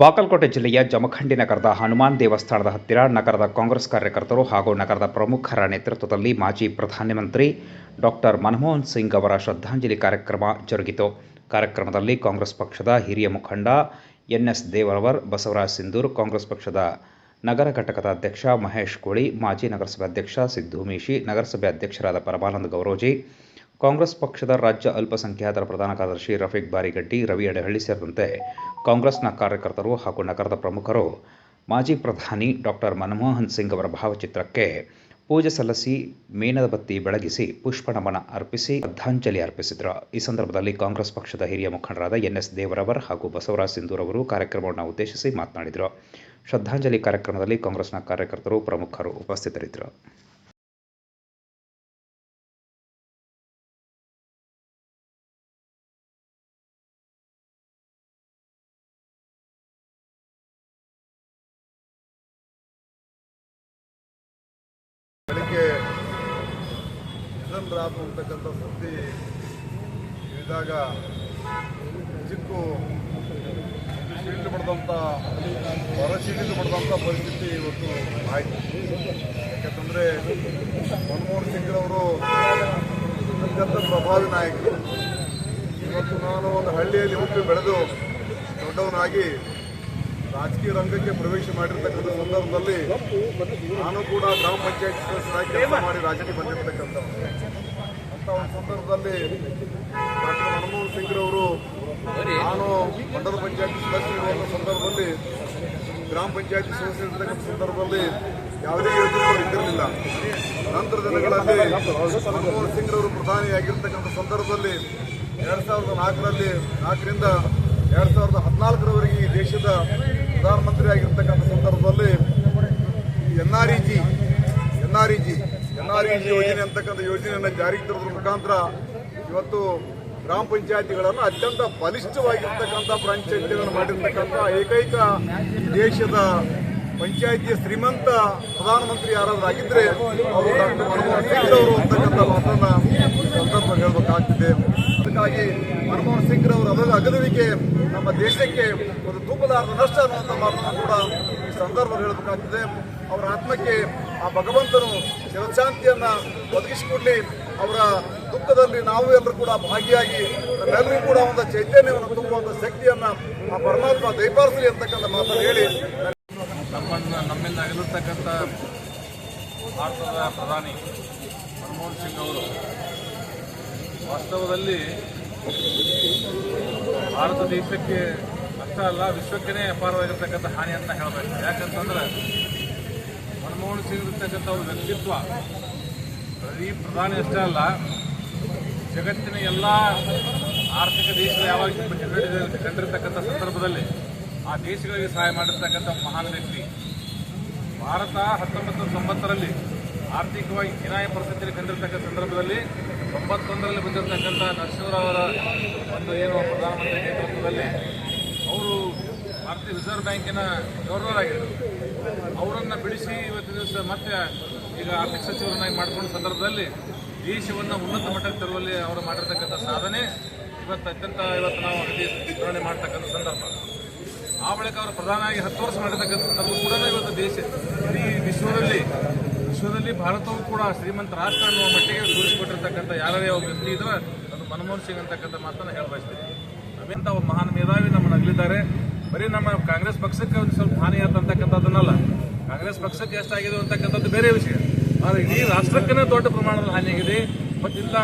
ಬಾಗಲಕೋಟೆ ಜಿಲ್ಲೆಯ ಜಮಖಂಡಿ ನಗರದ ಹನುಮಾನ್ ದೇವಸ್ಥಾನದ ಹತ್ತಿರ ನಗರದ ಕಾಂಗ್ರೆಸ್ ಕಾರ್ಯಕರ್ತರು ಹಾಗೂ ನಗರದ ಪ್ರಮುಖರ ನೇತೃತ್ವದಲ್ಲಿ ಮಾಜಿ ಪ್ರಧಾನಮಂತ್ರಿ ಡಾಕ್ಟರ್ ಮನಮೋಹನ್ ಸಿಂಗ್ ಅವರ ಶ್ರದ್ಧಾಂಜಲಿ ಕಾರ್ಯಕ್ರಮ ಜರುಗಿತು. ಕಾರ್ಯಕ್ರಮದಲ್ಲಿ ಕಾಂಗ್ರೆಸ್ ಪಕ್ಷದ ಹಿರಿಯ ಮುಖಂಡ ಎನ್ಎಸ್ ದೇವರವರ್, ಬಸವರಾಜ್ ಸಿಂಧೂರ್, ಕಾಂಗ್ರೆಸ್ ಪಕ್ಷದ ನಗರ ಘಟಕದ ಅಧ್ಯಕ್ಷ ಮಹೇಶ್ ಕೋಳಿ, ಮಾಜಿ ನಗರಸಭೆ ಅಧ್ಯಕ್ಷ ಸಿದ್ದು ಮೀಶಿ, ನಗರಸಭೆ ಅಧ್ಯಕ್ಷರಾದ ಪರಮಾನಂದ ಗೌರೋಜಿ ಕಾಂಗ್ರೆಸ್ ಪಕ್ಷದ ರಾಜ್ಯ ಅಲ್ಪಸಂಖ್ಯಾತರ ಪ್ರಧಾನ ಕಾರ್ಯದರ್ಶಿ ರಫೀಕ್ ಬಾರಿಗಡ್ಡಿ, ರವಿ ಅಡಹಳ್ಳಿ ಸೇರಿದಂತೆ ಕಾಂಗ್ರೆಸ್ನ ಕಾರ್ಯಕರ್ತರು ಹಾಗೂ ನಗರದ ಪ್ರಮುಖರು, ಮಾಜಿ ಪ್ರಧಾನಿ ಡಾಕ್ಟರ್ ಮನಮೋಹನ್ ಸಿಂಗ್ ಅವರ ಭಾವಚಿತ್ರಕ್ಕೆ ಪೂಜೆ ಸಲ್ಲಿಸಿ, ಮೇಣದ ಬತ್ತಿ ಬೆಳಗಿಸಿ ಪುಷ್ಪ ನಮನ ಅರ್ಪಿಸಿ, ಶ್ರದ್ಧಾಂಜಲಿ ಅರ್ಪಿಸಿದರು. ಈ ಸಂದರ್ಭದಲ್ಲಿ ಕಾಂಗ್ರೆಸ್ ಪಕ್ಷದ ಹಿರಿಯ ಮುಖಂಡರಾದ ಎನ್ಎಸ್ ದೇವರವರ್ ಹಾಗೂ ಬಸವರಾಜ್ ಸಿಂಧೂರ್ ಅವರು ಕಾರ್ಯಕ್ರಮವನ್ನು ಉದ್ದೇಶಿಸಿ ಮಾತನಾಡಿದರು. ಶ್ರದ್ಧಾಂಜಲಿ ಕಾರ್ಯಕ್ರಮದಲ್ಲಿ ಕಾಂಗ್ರೆಸ್ನ ಕಾರ್ಯಕರ್ತರು ಪ್ರಮುಖರು ಉಪಸ್ಥಿತರಿದ್ದರು. ನಿಧನರಾದರು ಅಂತಕ್ಕಂಥ ಸುದ್ದಿ ಇದ್ದಾಗ ಚಿಕ್ಕು ಶೀಲ್ಡ್ ಪಡೆದಂಥ, ಹೊರ ಪಡೆದಂಥ ಪರಿಸ್ಥಿತಿ ಇವತ್ತು ಆಯಿತು. ಯಾಕಂತಂದರೆ ಮನಮೋಹನ್ ಸಿಂಗ್ರವರು ಅತ್ಯಂತ ಪ್ರಭಾವಿ ನಾಯಕರು. ಇವತ್ತು ನಾನು ಒಂದು ಹಳ್ಳಿಯಲ್ಲಿ ಹುಟ್ಟಿ ಬೆಳೆದು ದೊಡ್ಡವನಾಗಿ ರಾಜಕೀಯ ರಂಗಕ್ಕೆ ಪ್ರವೇಶ ಮಾಡಿರ್ತಕ್ಕಂಥ ಸಂದರ್ಭದಲ್ಲಿ ನಾನು ಕೂಡ ಗ್ರಾಮ ಪಂಚಾಯತ್ ಸದಸ್ಯರಾಗಿ ಕೆಲಸ ಮಾಡಿ ರಾಜಕೀಯ ಬಂದಿರತಕ್ಕಂಥ ಅಂತ ಒಂದು ಸಂದರ್ಭದಲ್ಲಿ ಡಾಕ್ಟರ್ ಮನಮೋಹನ್ ಸಿಂಗ್ರವರು ನಾನು ಮಂಡಲ ಪಂಚಾಯತ್ ಸದಸ್ಯರಿರುವಂಥ ಸಂದರ್ಭದಲ್ಲಿ ಗ್ರಾಮ ಪಂಚಾಯತ್ ಸದಸ್ಯರಿರ್ತಕ್ಕಂಥ ಸಂದರ್ಭದಲ್ಲಿ ಯಾವುದೇ ಯೋಜನೆಗಳು ಇದ್ದಿರಲಿಲ್ಲ. ನಂತರ ದಿನಗಳಲ್ಲಿ ಮನಮೋಹನ್ ಸಿಂಗ್ರವರು ಪ್ರಧಾನಿಯಾಗಿರ್ತಕ್ಕಂಥ ಸಂದರ್ಭದಲ್ಲಿ ಎರಡು ಸಾವಿರದ ನಾಲ್ಕರಲ್ಲಿ ನಾಲ್ಕರಿಂದ ಎರಡು ಸಾವಿರದ ಹದಿನಾಲ್ಕರವರೆಗೆ ಈ ದೇಶದ ಪ್ರಧಾನಮಂತ್ರಿ ಆಗಿರ್ತಕ್ಕಂಥ ಸಂದರ್ಭದಲ್ಲಿ N R E G, N R E G, N R E G ಯೋಜನೆ ಅಂತಕ್ಕಂಥ ಯೋಜನೆಯನ್ನು ಜಾರಿಗೆ ತರೋದ್ರ ಮುಖಾಂತರ ಇವತ್ತು ಗ್ರಾಮ ಪಂಚಾಯತಿಗಳನ್ನು ಅತ್ಯಂತ ಬಲಿಷ್ಠವಾಗಿರ್ತಕ್ಕಂಥ ಪಂಚಾಯತಿಗಳನ್ನು ಮಾಡಿರ್ತಕ್ಕಂಥ ಏಕೈಕ ದೇಶದ ಪಂಚಾಯತಿಯ ಶ್ರೀಮಂತ ಪ್ರಧಾನಮಂತ್ರಿ ಯಾರಾದರೂ ಆಗಿದ್ರೆ ಅವರು ಡಾಕ್ಟರ್ ಮನಮೋಹನ್ ಸಿಂಗ್ ಅವರು ಅಂತಕ್ಕಂಥ ಮಾತನ್ನ ಸಂದರ್ಭ ಹೇಳಬೇಕಾಗ್ತಿದೆ. ಅದಕ್ಕಾಗಿ ಮನಮೋಹನ್ ಸಿಂಗ್ ರವರ ಅಗಲ ಅಗಲುವಿಕೆ ನಮ್ಮ ದೇಶಕ್ಕೆ ಒಂದು ತೂಪಲಾರದ ನಷ್ಟ ಅನ್ನುವಂಥ ಮಾತನ್ನು ಕೂಡ ಈ ಸಂದರ್ಭದಲ್ಲಿ ಹೇಳಬೇಕಾಗ್ತದೆ. ಅವರ ಆತ್ಮಕ್ಕೆ ಆ ಭಗವಂತನು ಶಿವಶಾಂತಿಯನ್ನ ಒದಗಿಸಿಕೊಡ್ಲಿ. ಅವರ ದುಃಖದಲ್ಲಿ ನಾವು ಎಲ್ಲರೂ ಕೂಡ ಭಾಗಿಯಾಗಿ ಎಲ್ಲರೂ ಕೂಡ ಒಂದು ಚೈತನ್ಯವನ್ನು ತುಂಬುವಂಥ ಶಕ್ತಿಯನ್ನ ಆ ಪರಮಾತ್ಮ ದಯಪಾಲಿಸಲಿ ಅಂತಕ್ಕಂಥ ಮಾತನ್ನು ಹೇಳಿ ನಮ್ಮನ್ನು ನಮ್ಮಿಂದ ಅಗಲಿರ್ತಕ್ಕಂಥ ಭಾರತದ ಪ್ರಧಾನಿ ಮನಮೋಹನ್ ಸಿಂಗ್ ಅವರು ವಾಸ್ತವದಲ್ಲಿ ಭಾರತ ದೇಶಕ್ಕೆ ಅಷ್ಟೇ ಅಲ್ಲ ವಿಶ್ವಕ್ಕೇ ಅಪಾರವಾಗಿರ್ತಕ್ಕಂಥ ಹಾನಿ ಅಂತ ಹೇಳಬೇಕು. ಯಾಕಂತಂದ್ರೆ ಮನಮೋಹನ್ ಸಿಂಗ್ ಇರ್ತಕ್ಕಂಥ ಅವ್ರ ವ್ಯಕ್ತಿತ್ವ ಬರೀ ಪ್ರಧಾನಿ ಅಷ್ಟೇ ಅಲ್ಲ, ಜಗತ್ತಿನ ಎಲ್ಲ ಆರ್ಥಿಕ ದೇಶಗಳು ಯಾವಾಗ ಕಂಡಿರ್ತಕ್ಕಂಥ ಸಂದರ್ಭದಲ್ಲಿ ಆ ದೇಶಗಳಿಗೆ ಸಹಾಯ ಮಾಡಿರ್ತಕ್ಕಂಥ ಮಹಾನ್ ವ್ಯಕ್ತಿ. ಭಾರತ ಹತ್ತೊಂಬತ್ತು ತೊಂಬತ್ತರಲ್ಲಿ ಆರ್ಥಿಕವಾಗಿ ಹೀನಾಯ ಪರಿಸ್ಥಿತಿಯಲ್ಲಿ ಕಂಡಿರ್ತಕ್ಕಂಥ ಸಂದರ್ಭದಲ್ಲಿ ತೊಂಬತ್ತೊಂದರಲ್ಲಿ ಬಂದಿರತಕ್ಕಂಥ ನರಸಿಂಹರಾವ್ ಅವರ ಒಂದು ಏನು ಪ್ರಧಾನಮಂತ್ರಿ ನೇತೃತ್ವದಲ್ಲಿ ಅವರು ಭಾರತೀಯ ರಿಸರ್ವ್ ಬ್ಯಾಂಕಿನ ಗವರ್ನರ್ ಆಗಿದ್ದರು. ಅವರನ್ನು ಬಿಡಿಸಿ ಇವತ್ತು ದಿವಸ ಮತ್ತೆ ಈಗ ಆರ್ಥಿಕ ಸಚಿವರನ್ನಾಗಿ ಮಾಡಿಕೊಂಡ ಸಂದರ್ಭದಲ್ಲಿ ದೇಶವನ್ನು ಉನ್ನತ ಮಟ್ಟಕ್ಕೆ ತರುವಲ್ಲಿ ಅವರು ಮಾಡಿರ್ತಕ್ಕಂಥ ಸಾಧನೆ ಇವತ್ತು ಅತ್ಯಂತ ಇವತ್ತು ನಾವು ಅತಿ ಸ್ಮರಣೆ ಮಾಡ್ತಕ್ಕಂಥ ಸಂದರ್ಭ. ಆ ಬಳಿಕ ಅವರು ಪ್ರಧಾನವಾಗಿ ಹತ್ತು ವರ್ಷ ಮಾಡಿರ್ತಕ್ಕಂಥ ಸಂದರ್ಭ ಕೂಡ ಇವತ್ತು ದೇಶ, ಇಡೀ ವಿಶ್ವದಲ್ಲಿ ವಿಶ್ವದಲ್ಲಿ ಭಾರತವು ಕೂಡ ಶ್ರೀಮಂತ ರಾಷ್ಟ್ರ ಅನ್ನುವ ಮಟ್ಟಿಗೆ ತೋರಿಸಿಕೊಟ್ಟಿರ್ತಕ್ಕಂಥ ಯಾರೇ ಒಬ್ಬ ವ್ಯಕ್ತಿ ಇದ್ರೆ ಅದು ಮನಮೋಹನ್ ಸಿಂಗ್ ಅಂತಕ್ಕಂಥ ಮಾತನ್ನು ಹೇಳಬಯಸ್ತೀನಿ. ಅವೆಂತ ಒಬ್ಬ ಮಹಾನ್ ಮೇಧಾವಿ ನಮ್ಮನ್ನು ಅಗಲಿದ್ದಾರೆ ಬರೀ ನಮ್ಮ ಕಾಂಗ್ರೆಸ್ ಪಕ್ಷಕ್ಕೆ ಒಂದು ಸ್ವಲ್ಪ ಹಾನಿ ಆತಂತಕ್ಕಂಥದ್ದನ್ನಲ್ಲ ಕಾಂಗ್ರೆಸ್ ಪಕ್ಷಕ್ಕೆ ಎಷ್ಟಾಗಿದೆ ಅಂತಕ್ಕಂಥದ್ದು ಬೇರೆ ವಿಷಯ. ಆದರೆ ಇಡೀ ರಾಷ್ಟ್ರಕ್ಕೇ ದೊಡ್ಡ ಪ್ರಮಾಣದಲ್ಲಿ ಹಾನಿಯಾಗಿದೆ ಮತ್ತು ಇಲ್ಲ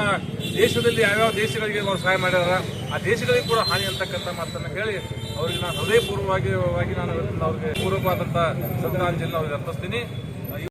ದೇಶದಲ್ಲಿ ಯಾವ್ಯಾವ ದೇಶಗಳಿಗೆ ಅವರು ಸಹಾಯ ಮಾಡ್ಯಾರ, ಆ ದೇಶಗಳಿಗೆ ಕೂಡ ಹಾನಿ ಅಂತಕ್ಕಂಥ ಮಾತನ್ನು ಹೇಳಿ ಅವರಿಗೆ ನಾನು ಹೃದಯಪೂರ್ವವಾಗಿ, ವಾಗಿ ನಾನು ಅವರಿಗೆ ಪೂರ್ವಕವಾದಂಥ ಶ್ರದ್ಧಾಂಜಲಿನ ಅವ್ರಿಗೆ ಅರ್ಪಿಸ್ತೀನಿ.